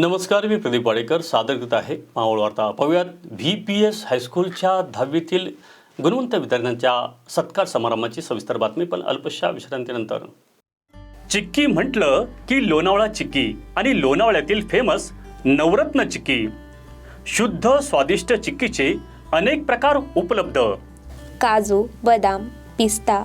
नमस्कार मी प्रदीप वाडेकर. सादर करत आहे मावळ वार्ता. पाहूयात व्ही पी एस हायस्कूलच्या दहावीतील गुणवंत विद्यार्थ्यांच्या सत्कार समारंभाची सविस्तर बातमी पण अल्पशा विश्रांतीनंतर. चिक्की म्हटलं की लोणावळा चिक्की आणि लोणावळ्यातील फेमस नवरत्न चिक्की. शुद्ध स्वादिष्ट चिक्कीचे अनेक प्रकार उपलब्ध. काजू बदाम पिस्ता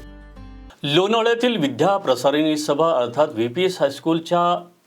लोणावळ्यातील विद्या प्रसारिणी सभा अर्थात व्ही पी एस हायस्कूलच्या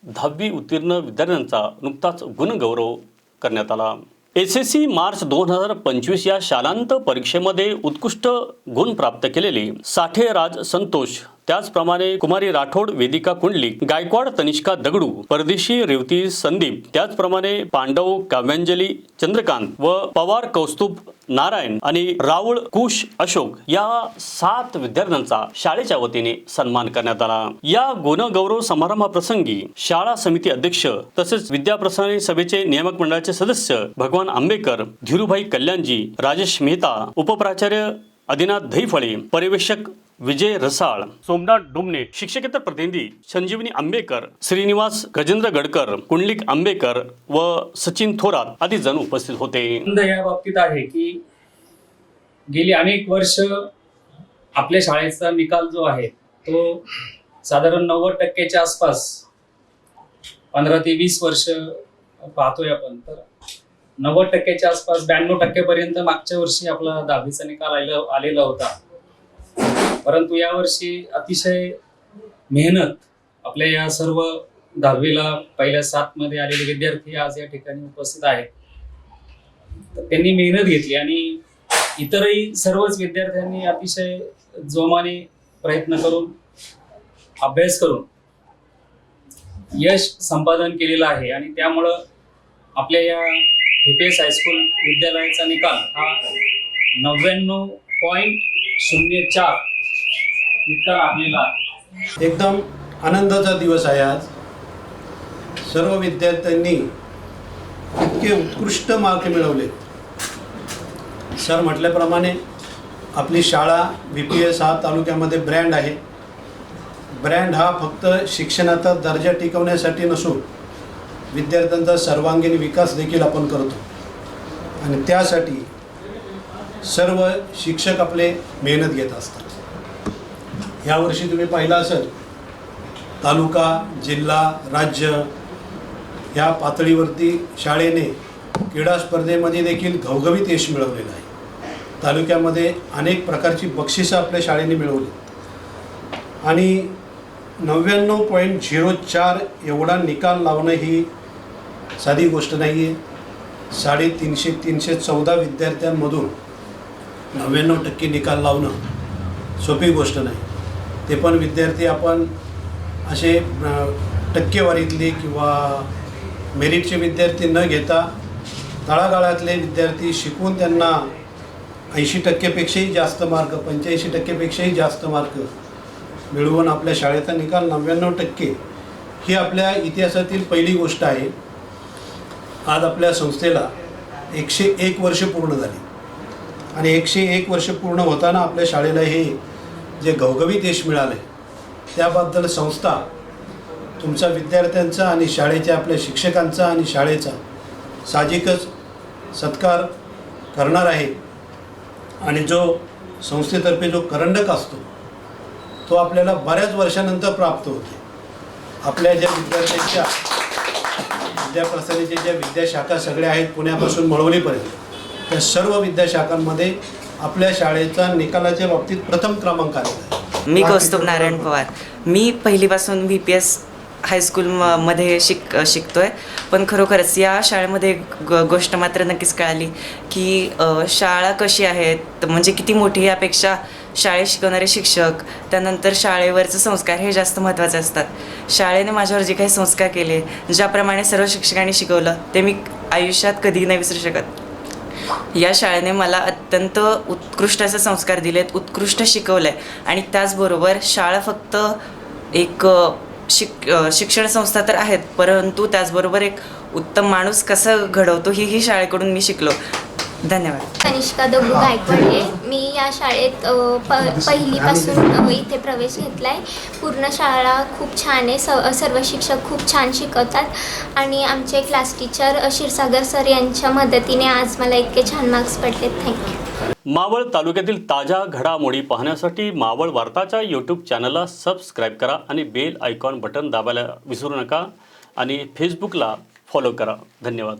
दहावी उत्तीर्ण विद्यार्थ्यांचा नुकताच गुणगौरव करण्यात आला. एस एस सी मार्च दोन हजार पंचवीस या शालांत परीक्षेमध्ये उत्कृष्ट गुण प्राप्त केलेले साठे राज संतोष त्याचप्रमाणे कुमारी राठोड वेदिका कुंडली गायकवाड तनिष्का दगडू परदेशी रेवती संदीप त्याचप्रमाणे पांडव काव्यांजली चंद्रकांत व पवार कौस्तुभ नारायण आणि राऊळ कुश अशोक या सात विद्यार्थ्यांचा शाळेच्या वतीने सन्मान करण्यात आला. या गुणगौरव समारंभाप्रसंगी शाळा समिती अध्यक्ष तसेच विद्याप्रसारणी सभेचे नियामक मंडळाचे सदस्य भगवान आंबेकर धीरूभाई कल्याणजी राजेश मेहता उपप्राचार्य आदिनाथ दहीफळे पर्यवेक्षक विजय रसाळ सोमनाथ डुमने शिक्षकेतर प्रतिनिधी संजीवनी आंबेकर श्रीनिवास गजेंद्र गडकर कुंडलिक आंबेकर व सचिन थोरात आदी जण उपस्थित होते. या बाबतीत आहे की गेली अनेक वर्ष आपल्या शाळेचा निकाल जो आहे तो साधारण नव्वद टक्क्याच्या आसपास पंधरा ते वीस वर्ष पाहतोय आपण. तर नव्वद टक्क्याच्या आसपास ब्याण्णव टक्क्यापर्यंत मागच्या वर्षी आपला दहावीचा निकाल आलेला आलेला होता. परंतु यावर्षी अतिशय मेहनत आपल्या या सर्व दहावीला पहिल्या सात मध्ये आलेले विद्यार्थी आज या ठिकाणी उपस्थित आहेत. तर त्यांनी मेहनत घेतली आणि इतरही सर्वच विद्यार्थ्यांनी अतिशय जोमाने प्रयत्न करून अभ्यास करून यश संपादन केलेलं आहे आणि त्यामुळं आपल्या या हिपेस हायस्कूल विद्यालयाचा निकाल हा नव्याण्णव पॉईंट शून्य चार इतका लागलेला एकदम आनंदाचा दिवस आहे आज. सर्व विद्यार्थ्यांनी इतके उत्कृष्ट मार्क मिळवले. सर म्हटल्याप्रमाणे आपली शाळा व्ही पी एस हा तालुक्यामध्ये ब्रँड आहे. ब्रँड हा फक्त शिक्षणाचा दर्जा टिकवण्यासाठी नसून विद्यार्थ्यांचा सर्वांगीण विकास देखील आपण करतो. आणि त्यासाठी सर्व शिक्षक आपले मेहनत घेत असतात. यावर्षी तुम्ही पाहिलं असेल तालुका जिल्हा राज्य या पातळीवरती शाळेने क्रीडा स्पर्धेमध्ये देखील घवघवीत यश मिळवलेलं आहे. तालुक्यामध्ये अनेक प्रकारची बक्षिसं आपल्या शाळेने मिळवली. आणि नव्याण्णव पॉईंट झिरो चार एवढा निकाल लावणं ही साधी गोष्ट नाही आहे साडेतीनशे तीनशे चौदा विद्यार्थ्यांमधून नव्याण्णव टक्के निकाल लावणं सोपी गोष्ट नाही. ते पण विद्यार्थी आपण असे टक्केवारीतले किंवा मेरिटचे विद्यार्थी न घेता तळागाळातले विद्यार्थी शिकून त्यांना ऐंशी टक्केपेक्षाही जास्त मार्क पंच्याऐंशी टक्केपेक्षाही जास्त मार्क मिळवून आपल्या शाळेचा निकाल नव्याण्णव टक्के ही आपल्या इतिहासातील पहिली गोष्ट आहे. आज आपल्या संस्थेला एकशे एक वर्ष पूर्ण झाली. आणि एकशे एक वर्ष पूर्ण होताना आपल्या शाळेला हे जे घवघवीत यश मिळाले त्याबद्दल संस्था तुमच्या विद्यार्थ्यांचा आणि शाळेच्या आपल्या शिक्षकांचा आणि शाळेचा साहजिकच सत्कार करणार आहे. आणि जो संस्थेतर्फे जो करंडक असतो तो आपल्याला बऱ्याच वर्षानंतर प्राप्त होते. आपल्या ज्या विद्यार्थ्यांच्या विद्याप्रसारीच्या ज्या विद्याशाखा सगळ्या आहेत पुण्यापासून मळवलीपर्यंत त्या सर्व विद्याशाखांमध्ये आपल्या शाळेचा निकालाच्या बाबतीत प्रथम क्रमांक आलेला आहे. मी कौस्तुभ नारायण पवार. मी पहिलीपासून V P S high school म मध्ये शिक शिकतोय. पण खरोखरच या शाळेमध्ये एक ग गोष्ट मात्र नक्कीच कळाली की अ, शाळा कशी आहे त- म्हणजे किती मोठी यापेक्षा शाळेत शिकवणारे शिक्षक त्यानंतर शाळेवरचे संस्कार हे जास्त महत्त्वाचे असतात. शाळेने माझ्यावर जे काही संस्कार केले ज्याप्रमाणे सर्व शिक्षकांनी शिकवलं ते मी आयुष्यात कधीही नाही विसरू शकत. या शाळेने मला अत्यंत उत्कृष्ट असे संस्कार दिलेत उत्कृष्ट शिकवलं आहे आणि त्याचबरोबर शाळा फक्त एक शिक शिक्षण संस्था तर आहेत परंतु त्याचबरोबर एक उत्तम माणूस कसं घडवतो ही ही शाळेकडून मी शिकलो. धन्यवाद. कनिष्का दगडू गायकवाडे मी या शाळेत अ, प पहिलीपासून अ, इथे प्रवेश घेतला आहे पूर्ण शाळा खूप छान आहे. स सर्व शिक्षक खूप छान शिकवतात. आणि आमचे class teacher uh, Kshirsagar sir यांच्या मदतीने आज मला इतके छान मार्क्स पडलेत. थँक्यू मावळ तालुक्यातील ताज्या घडामोडी पाहण्यासाठी मावळ वार्ताच्या यूट्यूब चॅनलला सबस्क्राईब करा आणि बेल आयकॉन बटन दाबायला विसरू नका. आणि फेसबुकला फॉलो करा. धन्यवाद.